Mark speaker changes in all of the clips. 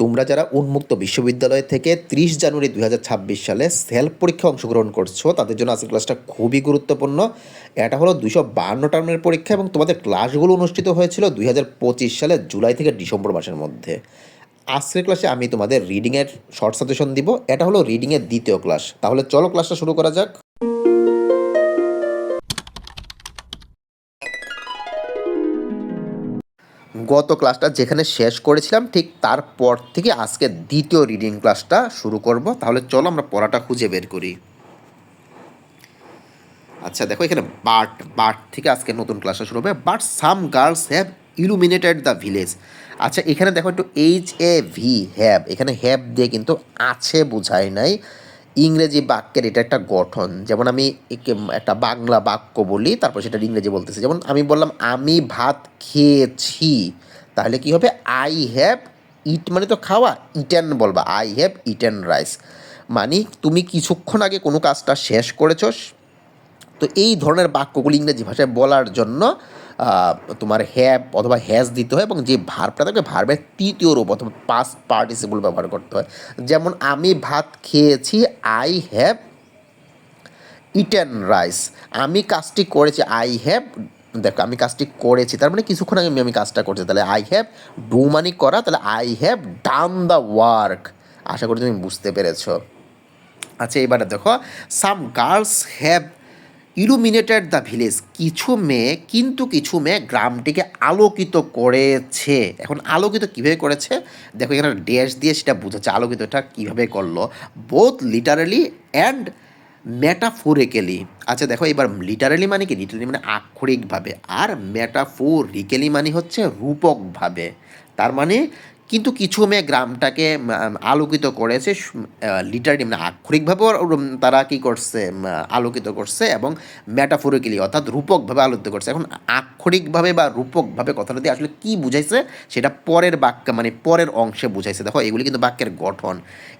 Speaker 1: তোমরা যারা উন্মুক্ত বিশ্ববিদ্যালয় থেকে ত্রিশ জানুয়ারি দুই হাজার ছাব্বিশ সালে সেলফ পরীক্ষা অংশগ্রহণ করছ, তাদের জন্য আজকের ক্লাসটা খুবই গুরুত্বপূর্ণ। এটা হলো দুশো বান্ন টার্মের পরীক্ষা এবং তোমাদের ক্লাসগুলো অনুষ্ঠিত হয়েছিল দুই হাজার পঁচিশ সালে জুলাই থেকে ডিসেম্বর মাসের মধ্যে। আজকের ক্লাসে আমি তোমাদের রিডিংয়ের শর্ট সাজেশন দিব। এটা হলো রিডিংয়ের দ্বিতীয় ক্লাস তাহলে চলো ক্লাসটা শুরু করা যাক। গত ক্লাসটা যেখানে শেষ করেছিলাম, ঠিক তারপর থেকে আজকে দ্বিতীয় রিডিং ক্লাসটা শুরু করব। তাহলে চলো আমরা পড়াটা খুঁজে বের করি। আচ্ছা দেখো এখানে বাট বাট থেকে আজকে নতুন ক্লাসটা শুরু হবে। But some girls have illuminated the village আচ্ছা এখানে দেখো একটু এইচ এ ভি হ্যাভ এখানে হ্যাভ দিয়ে কিন্তু আছে, বোঝায় নাই। ইংরেজি বাক্যের এটা একটা গঠন। যেমন আমি একে- একটা বাংলা বাক্য বলি, তারপর সেটা ইংরেজি বলতেছি। যেমন আমি বললাম, আমি ভাত খেয়েছি। তাহলে কি হবে? আই হ্যাভ ইট মানে তো খাওয়া ইটেন বলবা। আই হ্যাভ ইটেন রাইস মানে তুমি কিছুক্ষণ আগে কোনো কাজটা শেষ করেছ। তো এই ধরনের বাক্যগুলি ইংরেজি ভাষায় বলার জন্য তোমার হ্যাপ অথবা হ্যাজ দিতে হয় এবং যে ভার্বটা থাকবে ভার্বের তৃতীয় রূপ অথবা পাস্ট পার্টিসিপল ব্যবহার করতে হয়। যেমন, আমি ভাত খেয়েছি আই হ্যাভ ইটেন রাইস আমি কাজটি করেছি আই হ্যাভ দেখো, আমি কাজটি করেছি, তার মানে কিছুক্ষণ আগে আমি- আমি কাজটা করছি, তাহলে আই হ্যাভ ডু মানি করা, তাহলে I have done the work আশা করি তুমি বুঝতে পেরেছ। আচ্ছা এবারে দেখো some girls have illuminated the village কিছু মেয়ে, কিন্তু কিছু মেয়ে গ্রামটিকে আলোকিত করেছে। এখন আলোকিত কীভাবে করেছে? দেখো এখানে ড্যাশ দিয়ে সেটা বোঝাচ্ছে আলোকিতটা কীভাবে করল। বোথ লিটারালি অ্যান্ড ম্যাটাফোরিক্যালি আচ্ছা দেখো, এবার লিটারালি মানে কি? লিটারালি মানে আক্ষরিকভাবে। আর ম্যাটাফোরিক্যালি মানে হচ্ছে রূপকভাবে। তার মানে কিন্তু কিছু মেয়ে গ্রামটাকে আলোকিত করেছে লিটারালি মানে আক্ষরিকভাবেও উম, তারা কি করছে আলোকিত করছে এবং ম্যাটাফোরিক্যালি অর্থাৎ রূপকভাবে আলোকিত করছে। এখন আক্ষরিকভাবে বা রূপকভাবে কথাটা দিয়ে আসলে কী বুঝাইছে সেটা পরের বাক্য মানে পরের অংশে বুঝাইছে। দেখো এগুলি কিন্তু বাক্যের গঠন।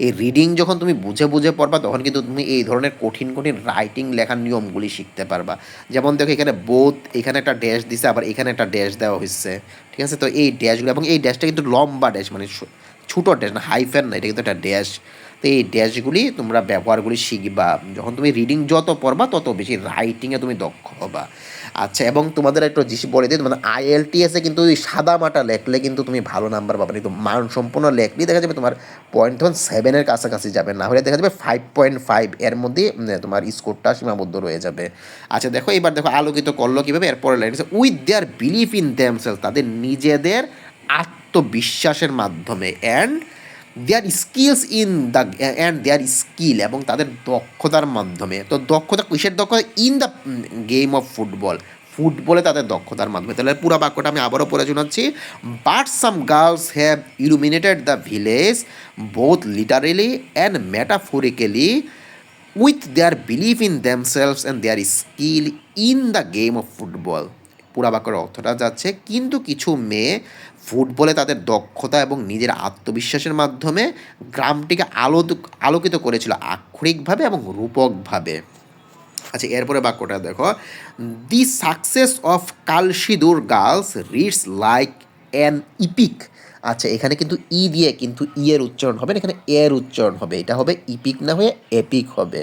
Speaker 1: এই রিডিং যখন তুমি বুঝে বুঝে পড়বা তখন কিন্তু তুমি এই ধরনের কঠিন কঠিন রাইটিং লেখার নিয়মগুলি শিখতে পারবা। যেমন দেখো এখানে বোধ এখানে একটা ড্যাশ দিছে আবার এখানে একটা ড্যাশ দেওয়া হয়েছে ঠিক আছে? তো এই ড্যাশগুলো এবং এই ড্যাশটা কিন্তু লম্বা ড্যাশ মানে ছোট ড্যাশ না হাইফেন না, এটা কিন্তু একটা ড্যাশ তো এই ড্যাশগুলি তোমরা ব্যবহারগুলি শিখবা। যখন তুমি রিডিং যত পড়বা, তত বেশি রাইটিংয়ে তুমি দক্ষ হবা। আচ্ছা এবং তোমাদের একটু জিনিস বলে দিই, তোমাদের আইএলটিএসে কিন্তু ওই সাদা মাটা লেখলে কিন্তু তুমি ভালো নাম্বার পাবে, কিন্তু মান সম্পূর্ণ লেখলেই দেখা যাবে তোমার পয়েন্ট তখন সেভেনের কাছাকাছি যাবে, না হলে দেখা যাবে ফাইভ পয়েন্ট ফাইভ এর মধ্যে তোমার স্কোরটা সীমাবদ্ধ রয়ে যাবে। আচ্ছা দেখো, এবার দেখো আলোকিত করল কীভাবে, এরপরে লেগেছে with their belief in themselves তাদের নিজেদের আত্মবিশ্বাসের মাধ্যমে and their skills in the and their skill এবং তাদের দক্ষতার মাধ্যমে। তো দক্ষতা কিসের দক্ষতা? In the game of football ফুটবলে তাদের দক্ষতার মাধ্যমে। তাহলে পুরো বাক্যটা আমি আবারও পড়ে শোনাচ্ছি। But some girls have illuminated the village both literally and metaphorically with their belief in themselves and their skill in the game of football পুরা বাক্যের অর্থটা যাচ্ছে, কিন্তু কিছু মেয়ে ফুটবলে তাদের দক্ষতা এবং নিজের আত্মবিশ্বাসের মাধ্যমে গ্রামটিকে আলো আলোকিত করেছিল আক্ষরিকভাবে এবং রূপকভাবে। আচ্ছা এরপরে বাক্যটা দেখো the success of Kalsindur girls reads like an epic আচ্ছা এখানে কিন্তু ই দিয়ে কিন্তু ই এর উচ্চারণ হবে না, এখানে এর উচ্চারণ হবে, এটা হবে ইপিক না হয়ে এপিক হবে।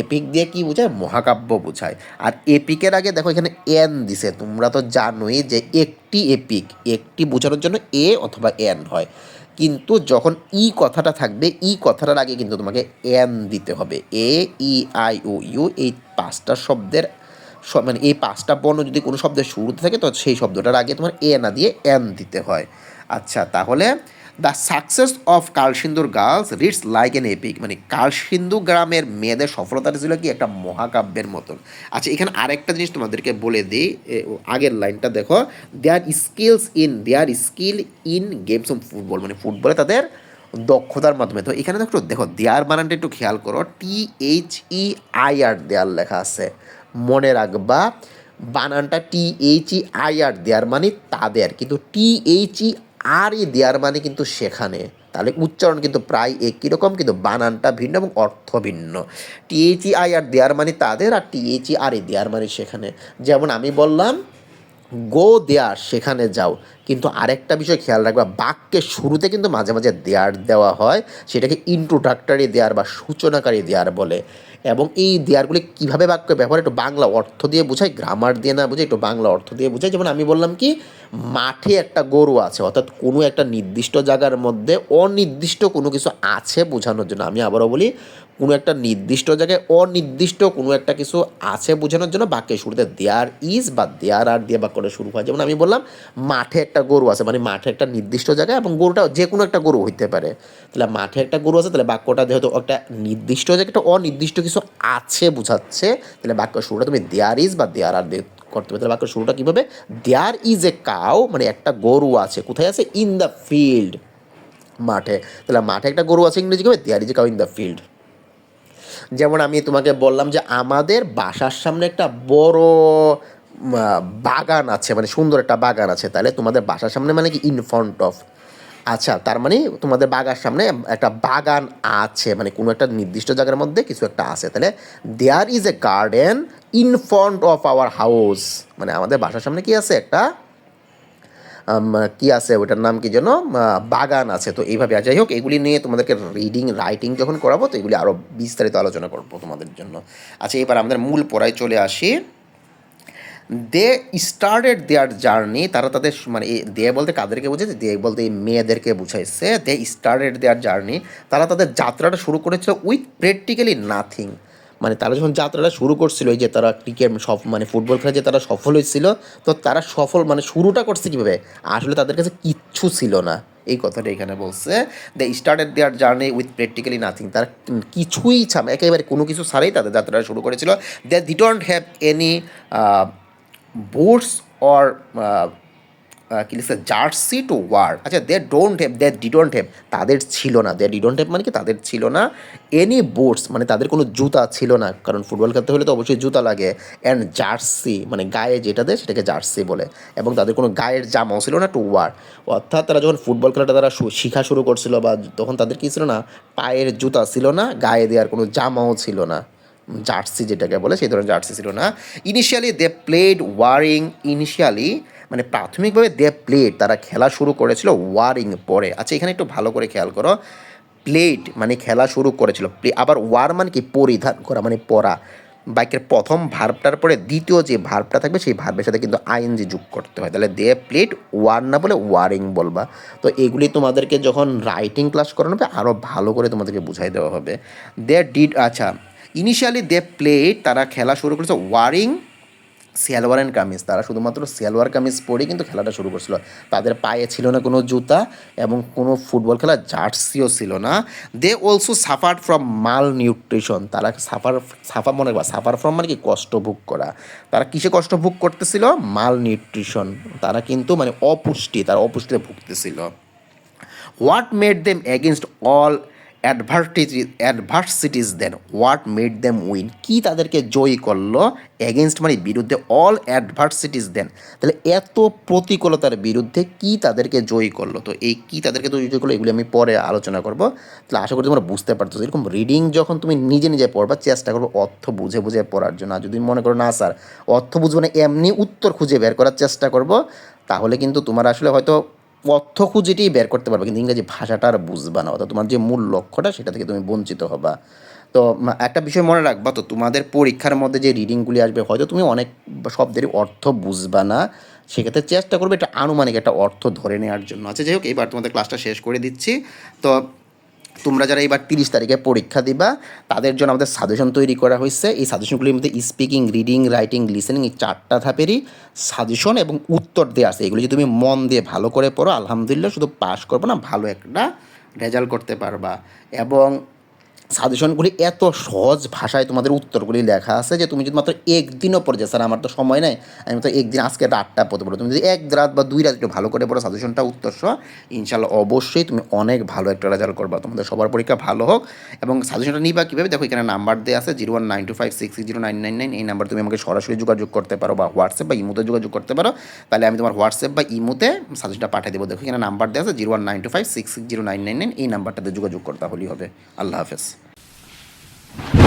Speaker 1: এপিক দিয়ে কি বোঝায়? মহাকাব্য বোঝায়। আর এপিকের আগে দেখো এখানে এন দিছে। তোমরা তো জানোই যে একটি এপিক একটি বোঝানোর জন্য এ অথবা এন হয়। কিন্তু যখন ই কথাটা থাকবে, ই কথাটার আগে কিন্তু তোমাকে এন দিতে হবে। এ ই আই ও ইউ এই পাঁচটা শব্দের মানে এই পাঁচটা বর্ণ যদি কোনো শব্দের শুরুতে থাকে, তো সেই শব্দটার আগে তোমার এ না দিয়ে এন দিতে হয়। আচ্ছা তাহলে the success of Kalsindur girls reads like an epic মানে কালসিন্দু গ্রামের মেয়েদের সফলতাটা ছিল কি? একটা মহাকাব্যের মতন। আচ্ছা এখানে আরেকটা জিনিস তোমাদেরকে বলে দিই। আগের লাইনটা দেখো। Their skills in their skill in games of football মানে ফুটবলে তাদের দক্ষতার মাধ্যমে। তো এখানে দেখো দেখো দেয়ার বানানটা একটু খেয়াল করো। টি এইচ ই আই আর দেয়ার লেখা আছে। মনে রাখবা, বানানটা টি এইচ ই আই আর দেয়ার মানে তাদের। কিন্তু টি এইচ ই আর ই দেয়ার মানে কিন্তু সেখানে। তাহলে উচ্চারণ কিন্তু প্রায় একই রকম, কিন্তু বানানটা ভিন্ন এবং অর্থ ভিন্ন। টিএইচই আই আর দেয়ার মানে তাদের, আর টিএইচই আর এ দেয়ার মানে সেখানে। যেমন আমি বললাম, গো দেয়ার, সেখানে যাও। কিন্তু আরেকটা বিষয় খেয়াল রাখবা বাক্যের শুরুতে কিন্তু মাঝে মাঝে দেয়ার দেওয়া হয়, সেটাকে ইন্ট্রোডাক্টরি দেয়ার বা সূচনাকারী দেয়ার বলে। এবং এই দেয়ারগুলি কীভাবে বাক্য ব্যবহার, একটু বাংলা অর্থ দিয়ে বোঝায় গ্রামার দিয়ে না বুঝে একটু বাংলা অর্থ দিয়ে বোঝায় যেমন আমি বললাম কি, মাঠে একটা গরু আছে, অর্থাৎ কোনো একটা নির্দিষ্ট জায়গার মধ্যে অনির্দিষ্ট কোনো কিছু আছে বোঝানোর জন্য। আমি আবারও বলি, কোনো একটা নির্দিষ্ট জায়গায় অনির্দিষ্ট কোনো একটা কিছু আছে বোঝানোর জন্য বাক্যের শুরুতে দেয়ার ইজ বা দেয়ার আর দিয়ে বাক্যটা শুরু হয়। যেমন আমি বললাম, মাঠে একটা গরু আছে মানে মাঠে একটা নির্দিষ্ট জায়গায় এবং গরুটা যে কোনো একটা গরু হইতে পারে। তাহলে মাঠে একটা গরু আছে, তাহলে বাক্যটা যেহেতু একটা নির্দিষ্ট জায়গায়, একটা অনির্দিষ্ট কিছু আছে, বোঝাচ্ছে, তাহলে বাক্য শুরুটা তুমি দেয়ার ইজ বা দেয়ার আর করতে হবে তাহলে বাক্য শুরুটা কীভাবে? দেয়ার ইজ এ কাউ মানে একটা গরু আছে। কোথায় আছে? ইন দ্য ফিল্ড মাঠে। তাহলে মাঠে একটা গরু আছে ইংরেজি কবে? There is a cow in the field যেমন আমি তোমাকে বললাম যে আমাদের বাসার সামনে একটা বড় বাগান আছে মানে সুন্দর একটা বাগান আছে। তাহলে তোমাদের বাসার সামনে মানে কি? ইন ফ্রন্ট অফ আচ্ছা তার মানে তোমাদের বাগার সামনে একটা বাগান আছে মানে কোনো একটা নির্দিষ্ট জায়গার মধ্যে কিছু একটা আছে। তাহলে there is a garden in front of our house মানে আমাদের বাসার সামনে কি আছে একটা কি আছে ওটার নাম কি যেন বাগান আছে। তো এইভাবে যাই হোক, এগুলি নিয়ে তোমাদেরকে রিডিং রাইটিং যখন করাবো, তো এগুলি আরও বিস্তারিত আলোচনা করব তোমাদের জন্য। আচ্ছা এবার আমাদের মূল পড়ায় চলে আসি। দে স্টার্টেড দেয়ার জার্নি তারা তাদের মানে দে বলতে কাদেরকে বুঝেছে দে বলতে এই মেয়েদেরকে বুঝাইছে। দে স্টার্টেড দেয়ার জার্নি তারা তাদের যাত্রাটা শুরু করেছিল উইথ প্র্যাকটিক্যালি নাথিং মানে তারা যখন যাত্রাটা শুরু করছিল যে তারা ক্রিকেট সব মানে ফুটবল খেলা যে তারা সফল হয়েছিল, তো তারা সফল মানে শুরুটা করছে কীভাবে? আসলে তাদের কাছে কিচ্ছু ছিল না। এই কথাটা এখানে বলছে। They started their journey with practically nothing তারা কিছুই ছাম একেবারে কোনো কিছু ছাড়াই তাদের যাত্রাটা শুরু করেছিল। They didn't have any boots or কি লিখছে জার্সি টু ওয়ার আচ্ছা they don't have they didn't have তাদের ছিল না। দে ডিডন্ট হ্যাভ মানে কি? তাদের ছিল না। এনি বুটস মানে তাদের কোনো জুতা ছিল না। কারণ ফুটবল খেলতে হলে তো অবশ্যই জুতা লাগে। অ্যান্ড জার্সি মানে গায়ে যেটা দেয় সেটাকে জার্সি বলে। এবং তাদের কোনো গায়ের জামাও ছিল না টু ওয়ার অর্থাৎ তারা যখন ফুটবল খেলাটা তারা শিখা শুরু করছিল বা তখন তাদের কী ছিল না? পায়ের জুতা ছিল না, গায়ে দেওয়ার কোনো জামাও ছিল না। জার্সি যেটাকে বলে, সেই ধরনের জার্সি ছিল না। Initially they played wearing initially মানে প্রাথমিকভাবে দে প্লেড তারা খেলা শুরু করেছিল ওয়ারিং পরে। আচ্ছা এখানে একটু ভালো করে খেয়াল করো। প্লেড মানে খেলা শুরু করেছিল। প্লে আবার ওয়ার মানে কি? পরিধান করা মানে পরা বাইকের প্রথম ভার্বটার পরে দ্বিতীয় যে ভার্বটা থাকবে, সেই ভার্বের সাথে কিন্তু আইএনজি যোগ করতে হয়। তাহলে দে প্লেট ওয়ার না বলে ওয়ারিং বলবা। তো এগুলি তোমাদেরকে যখন রাইটিং ক্লাস করানো হবে আরও ভালো করে তোমাদেরকে বুঝাই দেওয়া হবে। দে ডিড আচ্ছা ইনিশিয়ালি দে প্লেট তারা খেলা শুরু করেছে ওয়ারিং সালোয়ার অ্যান্ড কামিজ। তারা শুধুমাত্র সালোয়ার, কামিজ পরেই কিন্তু খেলাটা শুরু করছিল। তাদের পায়ে ছিল না কোনো জুতা এবং কোনো ফুটবল খেলা, জার্সিও ছিল না। They also suffer from malnutrition তারা সাফার সাফার মনে বা সাফার ফ্রম মানে কি? কষ্ট ভোগ করা। তারা কিসে কষ্ট ভোগ করতেছিল? মাল নিউট্রিশন তারা কিন্তু মানে অপুষ্টি, তারা অপুষ্টিতে ভুগতেছিল। What made them against all adversities then what made them win কি তাদেরকে জয়ী করল? এগেনস্ট মানে বিরুদ্ধে অল অ্যাডভার্সিটিস দেন তাহলে এত প্রতিকূলতার বিরুদ্ধে কি তাদেরকে জয়ী করল? তো এই কি তাদেরকে জয়ী করল এগুলি আমি পরে আলোচনা করব। তাহলে আশা করি তোমরা বুঝতে পারতো এরকম রিডিং যখন তুমি নিজে নিজে পড়বা, চেষ্টা করব অর্থ বুঝে বুঝে পড়ার জন্য। যদি মনে করো না, স্যার, অর্থ বুঝব না, এমনি উত্তর খুঁজে বের করার চেষ্টা করব, তাহলে কিন্তু তোমার আসলে হয়তো অর্থ খুঁজেটি বের করতে পারবে, কিন্তু ইংরেজি ভাষাটা আর বুঝবা না, অর্থাৎ তোমার যে মূল লক্ষ্যটা সেটা থেকে তুমি বঞ্চিত হবা। তো একটা বিষয় মনে রাখবা, তো তোমাদের পরীক্ষার মধ্যে যে রিডিংগুলি আসবে, হয়তো তুমি অনেক শব্দেরই অর্থ বুঝবা না, সেক্ষেত্রে চেষ্টা করবে একটা আনুমানিক একটা অর্থ ধরে নেওয়ার জন্য। আচ্ছা যাই হোক, এবার তোমাদের ক্লাসটা শেষ করে দিচ্ছি। তো তোমরা যারা এবার তিরিশ তারিখে পরীক্ষা দিবা, তাদের জন্য আমাদের সাজেশন তৈরি করা হয়েছে। এই সাজেশনগুলির মধ্যে স্পিকিং রিডিং রাইটিং লিসেনিং এই চারটা ধাপেরই সাজেশন এবং উত্তর দেওয়া আছে। এগুলি যদি তুমি মন দিয়ে ভালো করে পড়ো, আলহামদুলিল্লাহ শুধু পাশ করব না, ভালো একটা রেজাল্ট করতে পারবা। এবং সাজেশনগুলি এত সহজ ভাষায় তোমাদের উত্তরগুলি লেখা আছে যে তুমি যদি মাত্র একদিনও পড়ে স্যার, আমার তো সময় নেই। আমি তো একদিন, আজকে রাতটা পড়তে পারো তুমি যদি এক রাত বা দুই রাত একটু ভালো করে পড়ো সাজেশনটা উত্তর সহ ইনশাল্লাহ অবশ্যই তুমি অনেক ভালো একটা রেজাল্ট করবা। তোমাদের সবার পরীক্ষা ভালো হোক এবং সাজেশনটা নিবা কীভাবে? দেখো, এখানে নাম্বার দেওয়া আছে zero one nine two five six zero nine nine nine এই নাম্বার তুমি আমাকে সরাসরি যোগাযোগ করতে পারো বা হোয়াটসঅ্যাপ বা ইমোতে যোগাযোগ করতে পারো। তাহলে আমি তোমার হোয়াটসঅ্যাপ বা ইমোতে সাজেশনটা পাঠিয়ে দেবো। দেখো, এখানে নাম্বার দেওয়া আছে zero one nine two five six zero nine nine nine এই নাম্বারটাতে যোগাযোগ করতে হলেই হবে। আল্লাহ হাফেজ। Thank you.